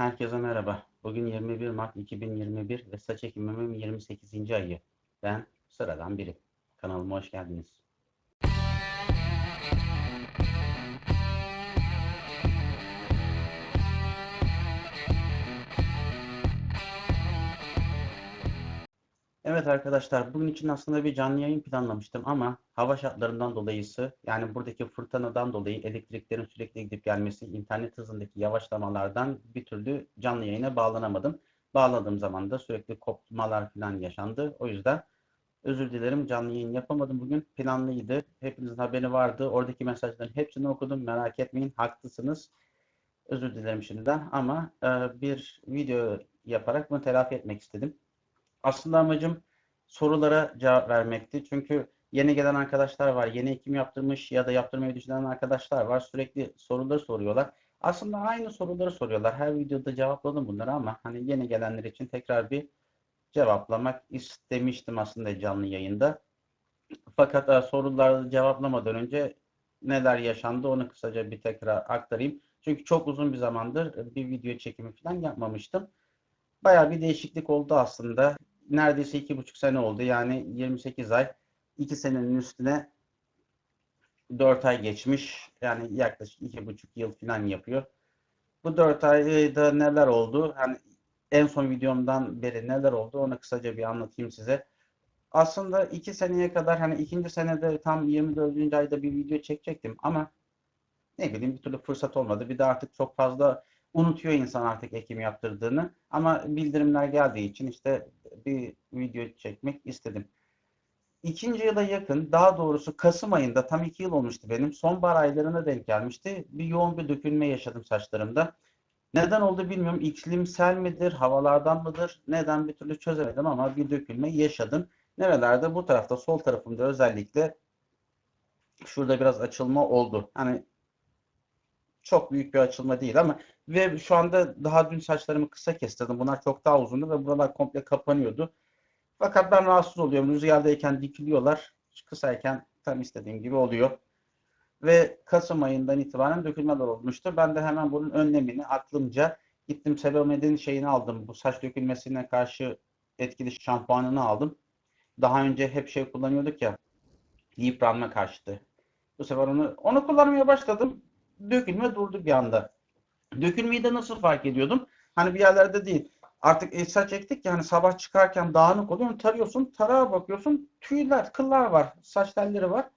Herkese merhaba. Bugün 21 Mart 2021 ve saç ekimimin 28. ayı. Ben sıradan biri. Kanalıma hoş geldiniz. Evet arkadaşlar, bugün için aslında bir canlı yayın planlamıştım ama hava şartlarından dolayısı, yani buradaki fırtınadan dolayı elektriklerin sürekli gidip gelmesi, internet hızındaki yavaşlamalardan bir türlü canlı yayına bağlanamadım. Bağladığım zaman da sürekli kopmalar falan yaşandı. O yüzden özür dilerim canlı yayın yapamadım bugün. Planlıydı. Hepinizin haberi vardı. Oradaki mesajların hepsini okudum. Merak etmeyin, haklısınız. Özür dilerim şimdiden ama e, bir video yaparak bunu telafi etmek istedim. Aslında amacım sorulara cevap vermekti. Çünkü yeni gelen arkadaşlar var. Yeni ekim yaptırmış ya da yaptırmayı düşünen arkadaşlar var. Sürekli soruları soruyorlar. Aslında aynı soruları soruyorlar. Her videoda cevapladım bunları ama hani yeni gelenler için tekrar bir cevaplamak istemiştim aslında canlı yayında. Fakat e, soruları cevaplamadan önce neler yaşandı onu kısaca bir tekrar aktarayım. Çünkü çok uzun bir zamandır bir video çekimi falan yapmamıştım. Bayağı bir değişiklik oldu aslında neredeyse iki buçuk sene oldu. Yani 28 ay. iki senenin üstüne 4 ay geçmiş. Yani yaklaşık iki buçuk yıl falan yapıyor. Bu 4 ayda neler oldu? Hani en son videomdan beri neler oldu? Onu kısaca bir anlatayım size. Aslında iki seneye kadar hani ikinci senede tam 24. ayda bir video çekecektim ama ne bileyim bir türlü fırsat olmadı. Bir de artık çok fazla unutuyor insan artık ekim yaptırdığını. Ama bildirimler geldiği için işte bir video çekmek istedim. İkinci yıla yakın, daha doğrusu Kasım ayında tam iki yıl olmuştu benim. Sonbahar aylarına denk gelmişti. Bir yoğun bir dökülme yaşadım saçlarımda. Neden oldu bilmiyorum. İklimsel midir, havalardan mıdır? Neden bir türlü çözemedim ama bir dökülme yaşadım. Nerelerde? Bu tarafta, sol tarafımda özellikle şurada biraz açılma oldu. Hani çok büyük bir açılma değil ama ve şu anda daha dün saçlarımı kısa kestirdim. Bunlar çok daha uzundu ve buralar komple kapanıyordu. Fakat ben rahatsız oluyorum. Rüzgardayken dikiliyorlar. Kısayken tam istediğim gibi oluyor. Ve Kasım ayından itibaren dökülmeler olmuştu. Ben de hemen bunun önlemini aklımca gittim Sebomed'in şeyini aldım. Bu saç dökülmesine karşı etkili şampuanını aldım. Daha önce hep şey kullanıyorduk ya yıpranma karşıtı. Bu sefer onu onu kullanmaya başladım. Dökülme durdu bir anda. Dökülmeyi de nasıl fark ediyordum? Hani bir yerlerde değil. Artık e, saç ektik ya hani sabah çıkarken dağınık oluyor. Tarıyorsun, tarağa bakıyorsun. Tüyler, kıllar var. Saç telleri var.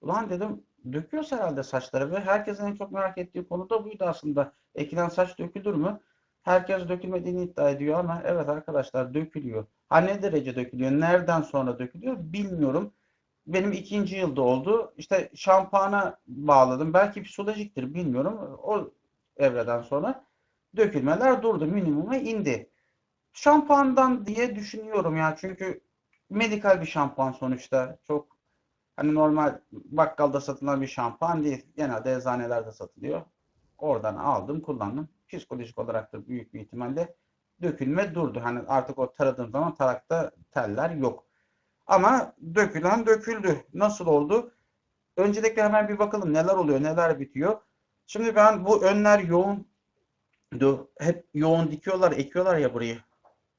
Ulan dedim döküyorsa herhalde saçları ve herkesin en çok merak ettiği konu da buydu aslında. Ekilen saç dökülür mü? Herkes dökülmediğini iddia ediyor ama evet arkadaşlar dökülüyor. Ha ne derece dökülüyor? Nereden sonra dökülüyor? Bilmiyorum. Benim ikinci yılda oldu. İşte şampuana bağladım. Belki psikolojiktir bilmiyorum. O evreden sonra dökülmeler durdu. Minimuma indi. Şampuandan diye düşünüyorum ya. Çünkü medikal bir şampuan sonuçta. Çok hani normal bakkalda satılan bir şampuan değil. Genelde eczanelerde satılıyor. Oradan aldım, kullandım. Psikolojik olarak da büyük bir ihtimalle dökülme durdu. Hani artık o taradığım zaman tarakta teller yok. Ama dökülen döküldü. Nasıl oldu? Öncelikle hemen bir bakalım neler oluyor, neler bitiyor. Şimdi ben bu önler yoğun hep yoğun dikiyorlar, ekiyorlar ya burayı.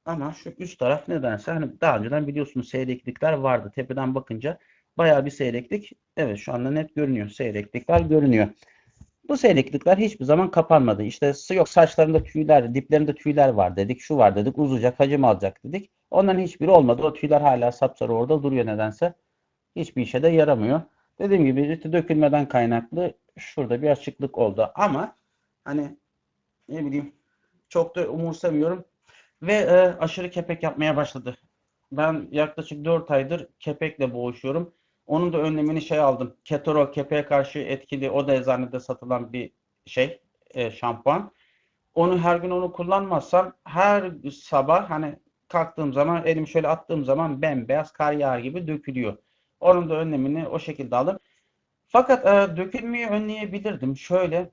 Ama şu üst taraf nedense hani daha önceden biliyorsunuz seyreklikler vardı. Tepeden bakınca bayağı bir seyreklik. Evet şu anda net görünüyor. Seyreklikler görünüyor. Bu seyreklikler hiçbir zaman kapanmadı. İşte yok saçlarında tüyler, diplerinde tüyler var dedik. Şu var dedik. Uzayacak, hacim alacak dedik. Onların hiçbiri olmadı. O tüyler hala sapsarı orada duruyor nedense. Hiçbir işe de yaramıyor. Dediğim gibi işte dökülmeden kaynaklı şurada bir açıklık oldu. Ama hani ne bileyim çok da umursamıyorum. Ve e, aşırı kepek yapmaya başladı. Ben yaklaşık 4 aydır kepekle boğuşuyorum. Onun da önlemini şey aldım. Ketoro kepeğe karşı etkili o da eczanede satılan bir şey e, şampuan. Onu her gün onu kullanmazsam her sabah hani kalktığım zaman elimi şöyle attığım zaman bembeyaz kar yağar gibi dökülüyor. Onun da önlemini o şekilde aldım. Fakat e, dökülmeyi önleyebilirdim. Şöyle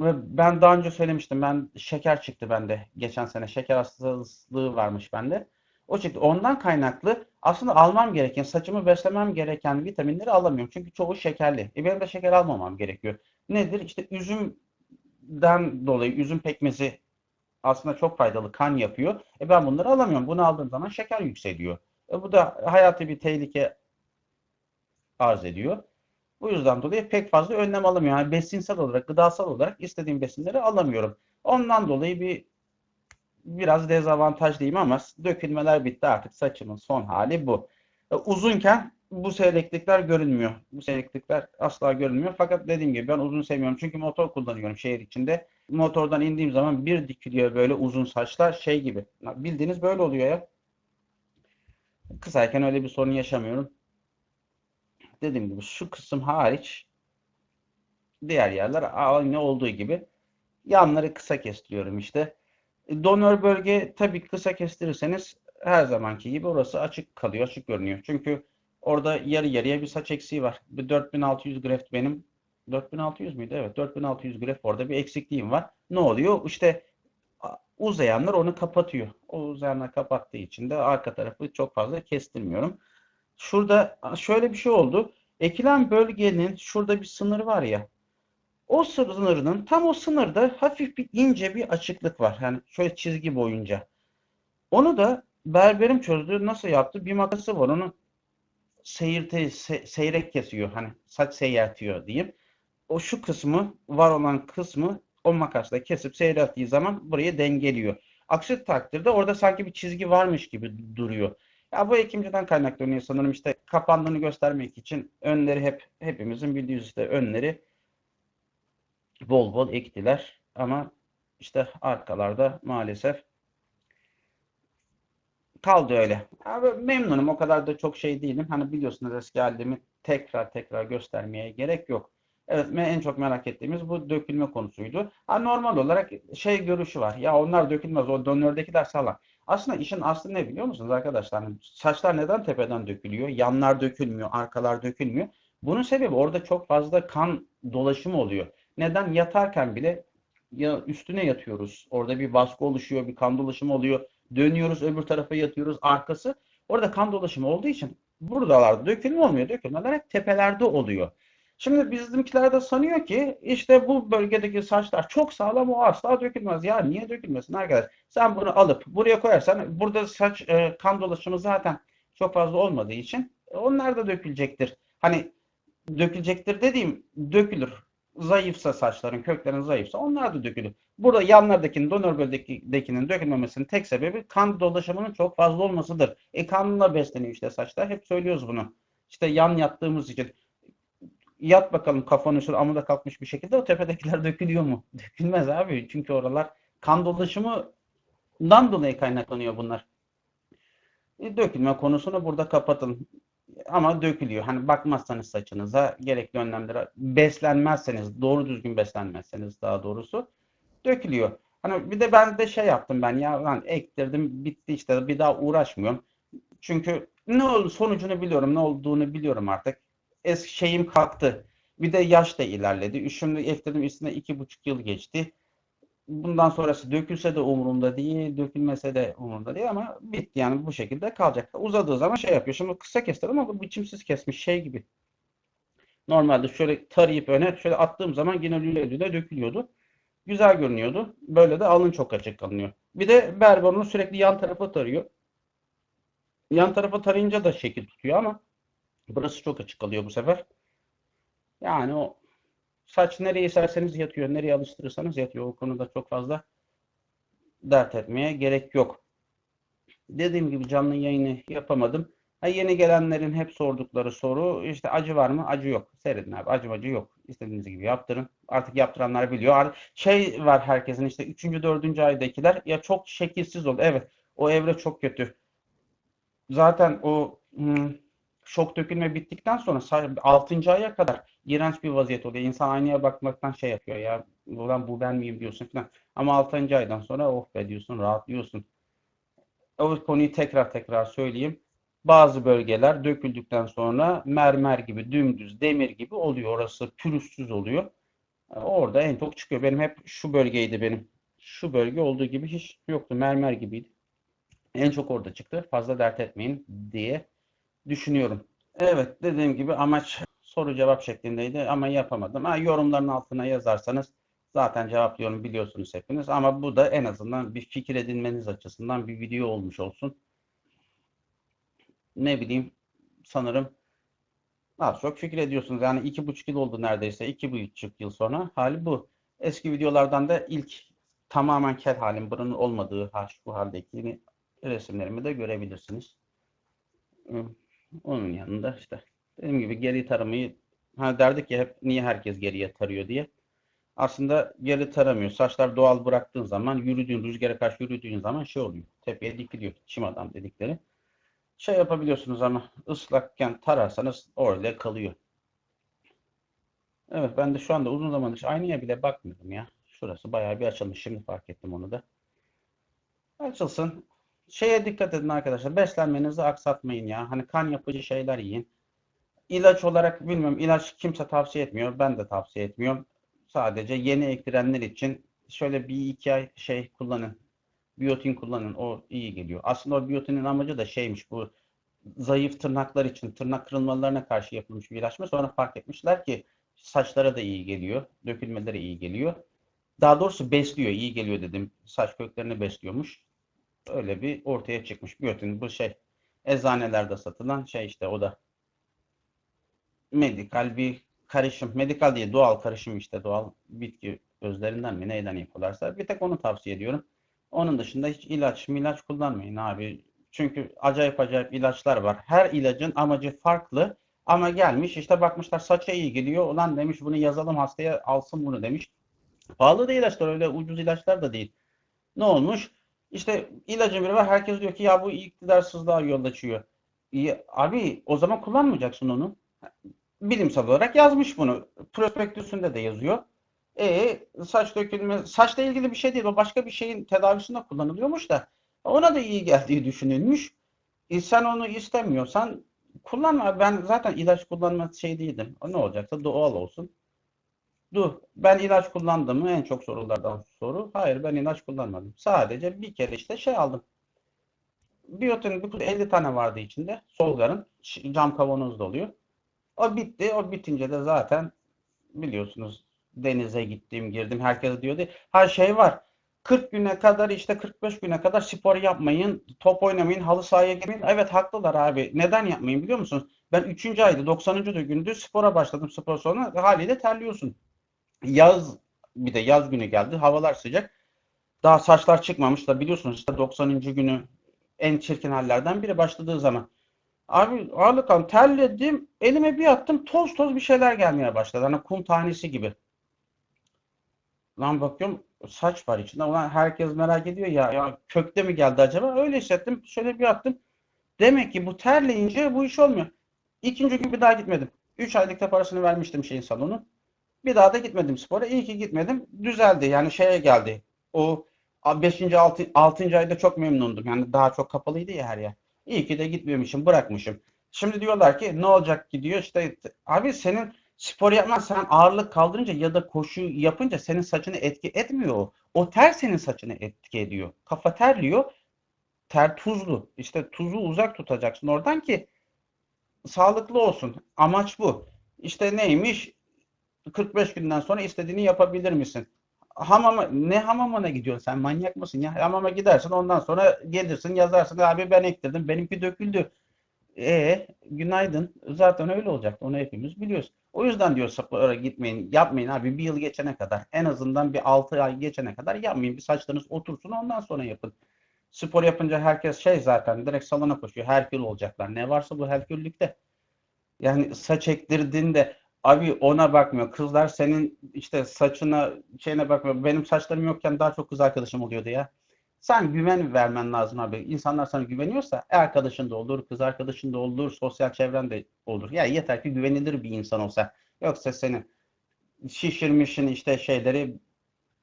ben daha önce söylemiştim. Ben şeker çıktı bende. Geçen sene şeker hastalığı varmış bende. O çıktı. Ondan kaynaklı aslında almam gereken, saçımı beslemem gereken vitaminleri alamıyorum. Çünkü çoğu şekerli. E benim de şeker almamam gerekiyor. Nedir? İşte üzümden dolayı üzüm pekmezi aslında çok faydalı kan yapıyor. E ben bunları alamıyorum. Bunu aldığım zaman şeker yükseliyor. E bu da hayati bir tehlike arz ediyor. Bu yüzden dolayı pek fazla önlem alamıyorum. Yani besinsel olarak, gıdasal olarak istediğim besinleri alamıyorum. Ondan dolayı bir biraz dezavantajlıyım ama dökülmeler bitti artık. Saçımın son hali bu. E, Uzunken bu seyreklikler görünmüyor. Bu seyreklikler asla görünmüyor. Fakat dediğim gibi ben uzun sevmiyorum. Çünkü motor kullanıyorum şehir içinde. Motordan indiğim zaman bir dikiliyor böyle uzun saçlar şey gibi. Bildiğiniz böyle oluyor ya. Kısayken öyle bir sorun yaşamıyorum. Dediğim gibi şu kısım hariç diğer yerler aynı olduğu gibi yanları kısa kestiriyorum işte. Donör bölge tabii kısa kestirirseniz her zamanki gibi orası açık kalıyor, açık görünüyor. Çünkü orada yarı yarıya bir saç eksiği var. Bir 4600 greft benim 4600 müydü? Evet 4600 greft orada bir eksikliğim var. Ne oluyor? İşte uzayanlar onu kapatıyor. O uzayanlar kapattığı için de arka tarafı çok fazla kestirmiyorum. Şurada şöyle bir şey oldu. Ekilen bölgenin şurada bir sınır var ya. O sınırının tam o sınırda hafif bir ince bir açıklık var. Yani şöyle çizgi boyunca. Onu da berberim çözdü. Nasıl yaptı? Bir makası var. Onu seyirte, se- seyrek kesiyor. Hani saç seyreltiyor diyeyim. O şu kısmı var olan kısmı o makasla kesip seyrelttiği zaman burayı dengeliyor. Aksi takdirde orada sanki bir çizgi varmış gibi duruyor. Ya bu ekimciden kaynaklanıyor sanırım işte kapandığını göstermek için önleri hep hepimizin bildiği işte önleri bol bol ektiler ama işte arkalarda maalesef kaldı öyle. Abi memnunum o kadar da çok şey değilim. Hani biliyorsunuz eski halimi tekrar tekrar göstermeye gerek yok. Evet en çok merak ettiğimiz bu dökülme konusuydu. Ha, normal olarak şey görüşü var. Ya onlar dökülmez o donördekiler sağlam. Aslında işin aslı ne biliyor musunuz arkadaşlar? Hani saçlar neden tepeden dökülüyor? Yanlar dökülmüyor, arkalar dökülmüyor. Bunun sebebi orada çok fazla kan dolaşımı oluyor. Neden? Yatarken bile ya üstüne yatıyoruz. Orada bir baskı oluşuyor, bir kan dolaşımı oluyor. Dönüyoruz öbür tarafa yatıyoruz arkası. Orada kan dolaşımı olduğu için buralarda dökülme olmuyor. Dökülmeler hep tepelerde oluyor. Şimdi bizimkiler de sanıyor ki işte bu bölgedeki saçlar çok sağlam o asla dökülmez. Ya niye dökülmesin arkadaş? Sen bunu alıp buraya koyarsan burada saç e, kan dolaşımı zaten çok fazla olmadığı için e, onlar da dökülecektir. Hani dökülecektir dediğim dökülür. Zayıfsa saçların, köklerin zayıfsa onlar da dökülür. Burada yanlardakinin, donör bölgedekinin dökülmemesinin tek sebebi kan dolaşımının çok fazla olmasıdır. E kanla besleniyor işte saçlar. Hep söylüyoruz bunu. İşte yan yattığımız için. Yat bakalım kafanı şöyle amuda kalkmış bir şekilde o tepedekiler dökülüyor mu? Dökülmez abi. Çünkü oralar kan dolaşımından dolayı kaynaklanıyor bunlar. E, dökülme konusunu burada kapatın. Ama dökülüyor. Hani bakmazsanız saçınıza gerekli önlemlere beslenmezseniz, doğru düzgün beslenmezseniz daha doğrusu dökülüyor. Hani bir de ben de şey yaptım ben ya ben ektirdim bitti işte bir daha uğraşmıyorum. Çünkü ne oldu sonucunu biliyorum, ne olduğunu biliyorum artık. Eski şeyim kalktı. Bir de yaş da ilerledi. Şimdi ektirdim üstüne iki buçuk yıl geçti. Bundan sonrası dökülse de umurumda değil, dökülmese de umurumda değil ama bitti yani bu şekilde kalacak. Uzadığı zaman şey yapıyor. Şimdi kısa kestim ama bu biçimsiz kesmiş şey gibi. Normalde şöyle tarayıp öne şöyle attığım zaman yine lüle dökülüyordu. Güzel görünüyordu. Böyle de alın çok açık kalınıyor. Bir de berber onu sürekli yan tarafa tarıyor. Yan tarafa tarayınca da şekil tutuyor ama burası çok açık kalıyor bu sefer. Yani o saç nereye isterseniz yatıyor. Nereye alıştırırsanız yatıyor. O konuda çok fazla dert etmeye gerek yok. Dediğim gibi canlı yayını yapamadım. Ha, yeni gelenlerin hep sordukları soru işte acı var mı? Acı yok. Seyredin abi. Acı acı yok. İstediğiniz gibi yaptırın. Artık yaptıranlar biliyor. Şey var herkesin işte 3. 4. aydakiler ya çok şekilsiz oldu. Evet. O evre çok kötü. Zaten o hmm, şok dökülme bittikten sonra 6. aya kadar iğrenç bir vaziyet oluyor. İnsan aynaya bakmaktan şey yapıyor ya. Ulan bu ben miyim diyorsun falan. Ama 6. aydan sonra oh be diyorsun, rahatlıyorsun. O konuyu tekrar tekrar söyleyeyim. Bazı bölgeler döküldükten sonra mermer gibi, dümdüz, demir gibi oluyor. Orası pürüzsüz oluyor. Orada en çok çıkıyor. Benim hep şu bölgeydi benim. Şu bölge olduğu gibi hiç yoktu. Mermer gibiydi. En çok orada çıktı. Fazla dert etmeyin diye düşünüyorum. Evet dediğim gibi amaç soru cevap şeklindeydi ama yapamadım. Ha, yorumların altına yazarsanız Zaten cevaplıyorum biliyorsunuz hepiniz ama bu da en azından bir fikir edinmeniz açısından bir video olmuş olsun. Ne bileyim sanırım az çok fikir ediyorsunuz. Yani iki buçuk yıl oldu neredeyse. iki buçuk yıl sonra hali bu. Eski videolardan da ilk tamamen kel halim bunun olmadığı şu haldeki resimlerimi de görebilirsiniz. Onun yanında işte dediğim gibi geri taramayı ha derdik ya hep niye herkes geriye tarıyor diye. Aslında geri taramıyor. Saçlar doğal bıraktığın zaman yürüdüğün, rüzgara karşı yürüdüğün zaman şey oluyor. Tepeye dikiliyor. Çim adam dedikleri. Şey yapabiliyorsunuz ama ıslakken tararsanız orada kalıyor. Evet ben de şu anda uzun zamandır aynaya bile bakmıyordum ya. Şurası bayağı bir açılmış. Şimdi fark ettim onu da. Açılsın. Şeye dikkat edin arkadaşlar. Beslenmenizi aksatmayın ya. Hani kan yapıcı şeyler yiyin. İlaç olarak bilmiyorum. ilaç kimse tavsiye etmiyor. Ben de tavsiye etmiyorum. Sadece yeni ektirenler için şöyle bir iki ay şey kullanın. Biyotin kullanın. O iyi geliyor. Aslında o biyotinin amacı da şeymiş bu zayıf tırnaklar için tırnak kırılmalarına karşı yapılmış bir ilaçmış. Sonra fark etmişler ki saçlara da iyi geliyor. Dökülmelere iyi geliyor. Daha doğrusu besliyor. iyi geliyor dedim. Saç köklerini besliyormuş. Öyle bir ortaya çıkmış. Biyotin bu şey eczanelerde satılan şey işte o da medikal bir karışım. Medikal değil doğal karışım işte doğal bitki özlerinden mi neyden yapıyorlarsa bir tek onu tavsiye ediyorum. Onun dışında hiç ilaç milaç kullanmayın abi. Çünkü acayip acayip ilaçlar var. Her ilacın amacı farklı ama gelmiş işte bakmışlar saça iyi geliyor. Ulan demiş bunu yazalım hastaya alsın bunu demiş. Pahalı da ilaçlar öyle ucuz ilaçlar da değil. Ne olmuş? İşte ilacın biri var. Herkes diyor ki ya bu iktidarsızlığa yol açıyor. İyi, abi o zaman kullanmayacaksın onu. Bilimsel olarak yazmış bunu. Prospektüsünde de yazıyor. E saç dökülme, saçla ilgili bir şey değil. O başka bir şeyin tedavisinde kullanılıyormuş da ona da iyi geldiği düşünülmüş. E sen onu istemiyorsan kullanma. Ben zaten ilaç kullanma şey değildim. Ne olacaksa doğal olsun. Dur, ben ilaç kullandım mı? En çok sorulardan soru. Hayır, ben ilaç kullanmadım. Sadece bir kere işte şey aldım. Biyotin 50 tane vardı içinde. Solgar'ın cam kavanozda oluyor. O bitti. O bitince de zaten biliyorsunuz denize gittim, girdim. Herkes diyordu. Ha şey var. 40 güne kadar işte 45 güne kadar spor yapmayın, top oynamayın, halı sahaya girmeyin. Evet haklılar abi. Neden yapmayın biliyor musunuz? Ben 3. ayda 90. gündü spora başladım spor sonra haliyle terliyorsun. Yaz bir de yaz günü geldi. Havalar sıcak. Daha saçlar çıkmamış da biliyorsunuz işte 90. günü en çirkin hallerden biri başladığı zaman. Abi ağırlık aldım. Terledim. Elime bir attım. Toz toz bir şeyler gelmeye başladı. Hani kum tanesi gibi. Lan bakıyorum saç var içinde. Ulan herkes merak ediyor ya, ya kökte mi geldi acaba? Öyle hissettim. Şöyle bir attım. Demek ki bu terleyince bu iş olmuyor. İkinci gün bir daha gitmedim. 3 aylıkta parasını vermiştim şeyin salonun. Bir daha da gitmedim spora. İyi ki gitmedim. Düzeldi. Yani şeye geldi. O 5. 6. 6. ayda çok memnundum. Yani daha çok kapalıydı ya her yer. İyi ki de gitmemişim, bırakmışım. Şimdi diyorlar ki ne olacak gidiyor işte abi senin spor yapmazsan ağırlık kaldırınca ya da koşu yapınca senin saçını etki etmiyor o. O ter senin saçını etki ediyor. Kafa terliyor. Ter tuzlu. İşte tuzu uzak tutacaksın oradan ki sağlıklı olsun. Amaç bu. İşte neymiş? 45 günden sonra istediğini yapabilir misin? Hamama ne hamamına gidiyorsun sen manyak mısın ya? Hamama gidersin ondan sonra gelirsin yazarsın abi ben ekledim benimki döküldü. E günaydın. Zaten öyle olacak. Onu hepimiz biliyoruz. O yüzden diyor spora gitmeyin, yapmayın abi bir yıl geçene kadar. En azından bir 6 ay geçene kadar yapmayın. Bir saçlarınız otursun ondan sonra yapın. Spor yapınca herkes şey zaten direkt salona koşuyor. Herkül olacaklar. Ne varsa bu herküllükte. Yani saç ektirdiğinde Abi ona bakmıyor. Kızlar senin işte saçına şeyine bakmıyor. Benim saçlarım yokken daha çok kız arkadaşım oluyordu ya. Sen güven vermen lazım abi. İnsanlar sana güveniyorsa arkadaşın da olur, kız arkadaşın da olur, sosyal çevren de olur. Ya yeter ki güvenilir bir insan olsa. Yoksa senin şişirmişin işte şeyleri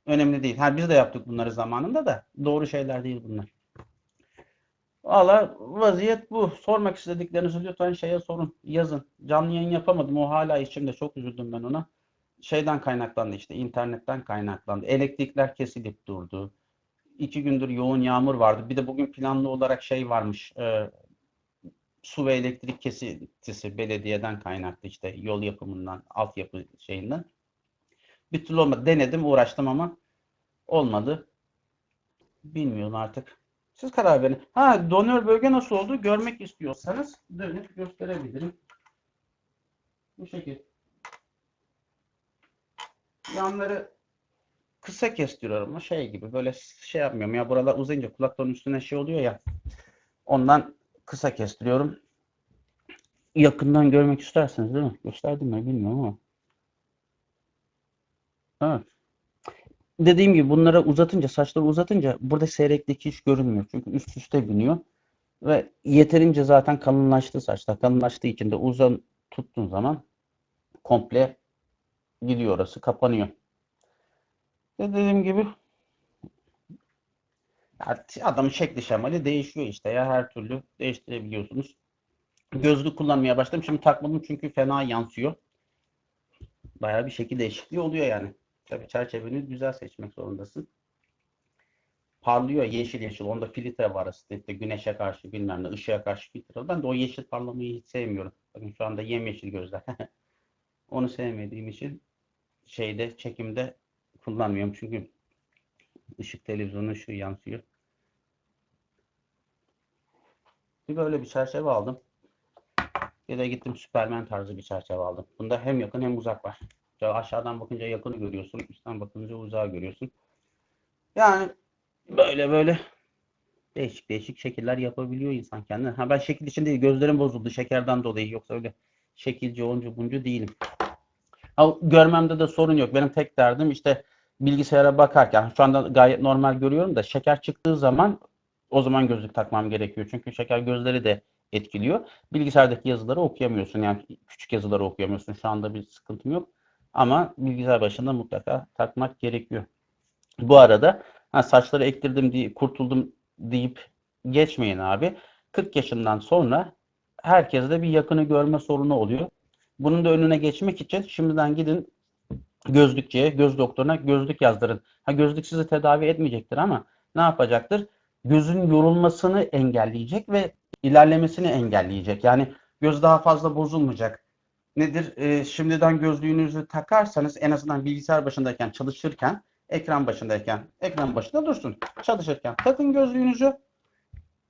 önemli değil. Ha biz de yaptık bunları zamanında da doğru şeyler değil bunlar. Valla vaziyet bu. Sormak istediklerinizi lütfen şeye sorun. Yazın. Canlı yayın yapamadım. O hala içimde. Çok üzüldüm ben ona. Şeyden kaynaklandı işte. internetten kaynaklandı. Elektrikler kesilip durdu. İki gündür yoğun yağmur vardı. Bir de bugün planlı olarak şey varmış. E, su ve elektrik kesintisi belediyeden kaynaklı işte yol yapımından, altyapı şeyinden. Bir türlü olmadı. Denedim, uğraştım ama olmadı. Bilmiyorum artık. Siz karar verin. Ha, donör bölge nasıl oldu? Görmek istiyorsanız dönüp gösterebilirim. Bu şekil. Yanları kısa kestiriyorum şey gibi böyle şey yapmıyorum ya buralar uzayınca kulakların üstüne şey oluyor ya ondan kısa kestiriyorum. Yakından görmek isterseniz değil mi? Gösterdim mi bilmiyorum ama. Evet. Dediğim gibi bunları uzatınca saçları uzatınca burada seyreklik hiç görünmüyor. Çünkü üst üste biniyor. Ve yeterince zaten kalınlaştı saçlar. Kalınlaştığı için de uzun tuttuğun zaman komple gidiyor orası kapanıyor. Ve dediğim gibi adamın şekli şemali değişiyor işte ya her türlü değiştirebiliyorsunuz. Gözlük kullanmaya başladım. Şimdi takmadım çünkü fena yansıyor. Bayağı bir şekil değişikliği oluyor yani. Tabii çerçeveni güzel seçmek zorundasın. Parlıyor yeşil yeşil. Onda filtre var işte güneşe karşı bilmem ne ışığa karşı filtre. Ben de o yeşil parlamayı hiç sevmiyorum. Bakın şu anda yemyeşil gözler. Onu sevmediğim için şeyde çekimde kullanmıyorum çünkü ışık televizyonun ışığı yansıyor. Bir böyle bir çerçeve aldım. Ya da gittim Superman tarzı bir çerçeve aldım. Bunda hem yakın hem uzak var. Ya aşağıdan bakınca yakını görüyorsun, üstten bakınca uzağı görüyorsun. Yani böyle böyle değişik değişik şekiller yapabiliyor insan kendine. Ha ben şekil için değil, gözlerim bozuldu şekerden dolayı. Yoksa öyle şekilci, oncu, buncu değilim. Ha, görmemde de sorun yok. Benim tek derdim işte bilgisayara bakarken şu anda gayet normal görüyorum da şeker çıktığı zaman o zaman gözlük takmam gerekiyor. Çünkü şeker gözleri de etkiliyor. Bilgisayardaki yazıları okuyamıyorsun. Yani küçük yazıları okuyamıyorsun. Şu anda bir sıkıntım yok. Ama bilgisayar başında mutlaka takmak gerekiyor. Bu arada ha, saçları ektirdim diye kurtuldum deyip geçmeyin abi. 40 yaşından sonra herkeste bir yakını görme sorunu oluyor. Bunun da önüne geçmek için şimdiden gidin gözlükçüye, göz doktoruna gözlük yazdırın. Ha gözlük sizi tedavi etmeyecektir ama ne yapacaktır? Gözün yorulmasını engelleyecek ve ilerlemesini engelleyecek. Yani göz daha fazla bozulmayacak. Nedir? Ee, şimdiden gözlüğünüzü takarsanız en azından bilgisayar başındayken çalışırken, ekran başındayken, ekran başında dursun. Çalışırken takın gözlüğünüzü.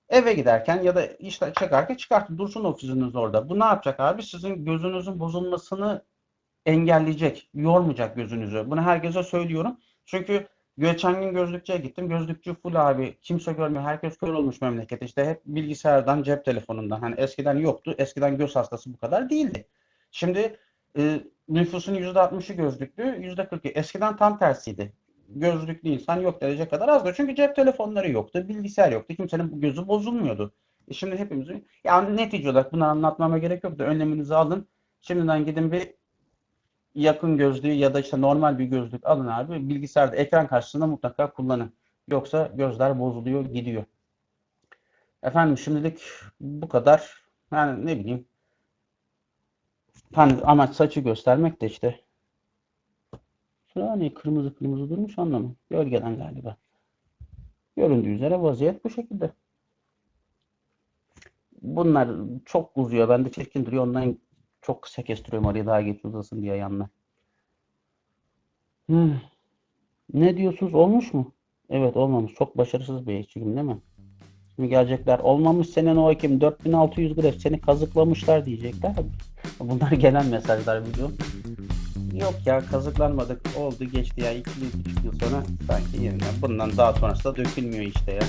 Eve giderken ya da işte çıkarken çıkartın. Dursun oksijeniniz orada. Bu ne yapacak abi? Sizin gözünüzün bozulmasını engelleyecek. Yormayacak gözünüzü. Bunu herkese söylüyorum. Çünkü geçen gün gözlükçüye gittim. Gözlükçü full abi. Kimse görmüyor. Herkes kör olmuş memlekette. İşte hep bilgisayardan, cep telefonundan. Hani eskiden yoktu. Eskiden göz hastası bu kadar değildi. Şimdi e, nüfusun %60'ı gözlüklü, %40'ı. Eskiden tam tersiydi. Gözlüklü insan yok derece kadar azdı. Çünkü cep telefonları yoktu, bilgisayar yoktu. Kimsenin gözü bozulmuyordu. E şimdi hepimizin, yani netice olarak bunu anlatmama gerek yok da önleminizi alın. Şimdiden gidin bir yakın gözlüğü ya da işte normal bir gözlük alın abi. Bilgisayarda ekran karşısında mutlaka kullanın. Yoksa gözler bozuluyor, gidiyor. Efendim şimdilik bu kadar. Yani ne bileyim. Hani amaç saçı göstermek de işte. Şurada niye kırmızı kırmızı durmuş anlamı. Gölgeden galiba. Göründüğü üzere vaziyet bu şekilde. Bunlar çok uzuyor. Ben de çirkin duruyor. Ondan çok kısa kestiriyorum orayı daha geç uzasın diye yanına. Hmm. Ne diyorsunuz? Olmuş mu? Evet olmamış. Çok başarısız bir çekim değil mi? Şimdi gelecekler. Olmamış senin o ekim 4600 graf seni kazıklamışlar diyecekler. Bunlar gelen mesajlar biliyorum. Yok ya kazıklanmadık. Oldu geçti ya 2 yıl 3 yıl sonra sanki yeniden. Bundan daha sonrası da dökülmüyor işte ya.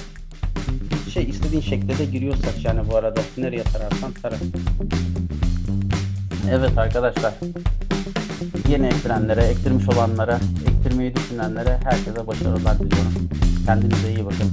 Şey istediğin şekilde de giriyor saç yani bu arada. Nereye tararsan tara. Evet arkadaşlar. Yeni ektirenlere, ektirmiş olanlara, ektirmeyi düşünenlere herkese başarılar diliyorum. Kendinize iyi bakın.